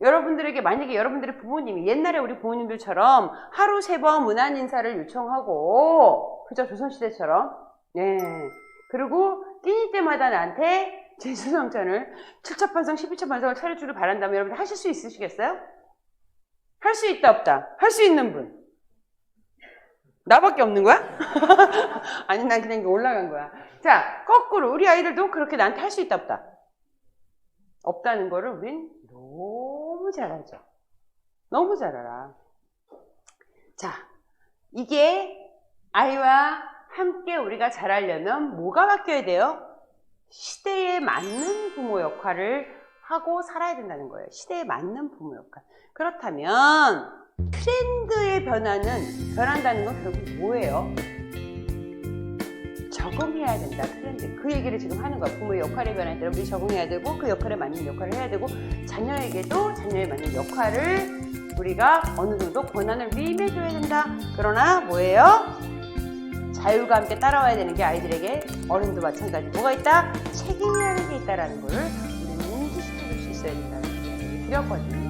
여러분들에게 만약에 여러분들의 부모님이 옛날에 우리 부모님들처럼 하루 세 번 문안 인사를 요청하고 그죠 조선시대처럼 네 그리고 끼니 때마다 나한테 제수성찬을 7첩 반성 12첩 반성을 차려주길 바란다면 여러분 하실 수 있으시겠어요? 할 수 있다 없다? 할 수 있는 분? 나밖에 없는 거야? 아니 난 그냥 올라간 거야. 자 거꾸로 우리 아이들도 그렇게 나한테 할 수 있다 없다? 없다는 거를 우린 너무 잘 알죠. 너무 잘 알아. 자, 이게 아이와 함께 우리가 잘하려면 뭐가 바뀌어야 돼요? 시대에 맞는 부모 역할을 하고 살아야 된다는 거예요. 시대에 맞는 부모 역할. 그렇다면 트렌드의 변화는 변한다는 건 결국 뭐예요? 적응해야 된다 트렌드 그 얘기를 지금 하는 거야 부모의 역할에 변할 때 우리 적응해야 되고 그 역할에 맞는 역할을 해야 되고 자녀에게도 자녀에 맞는 역할을 우리가 어느 정도 권한을 위임해줘야 된다 그러나 뭐예요? 자유가 함께 따라와야 되는 게 아이들에게 어른도 마찬가지 뭐가 있다? 책임이라는 게 있다라는 거를 우리는 인지시켜줄 수 있어야 된다는 이야기를 드렸거든요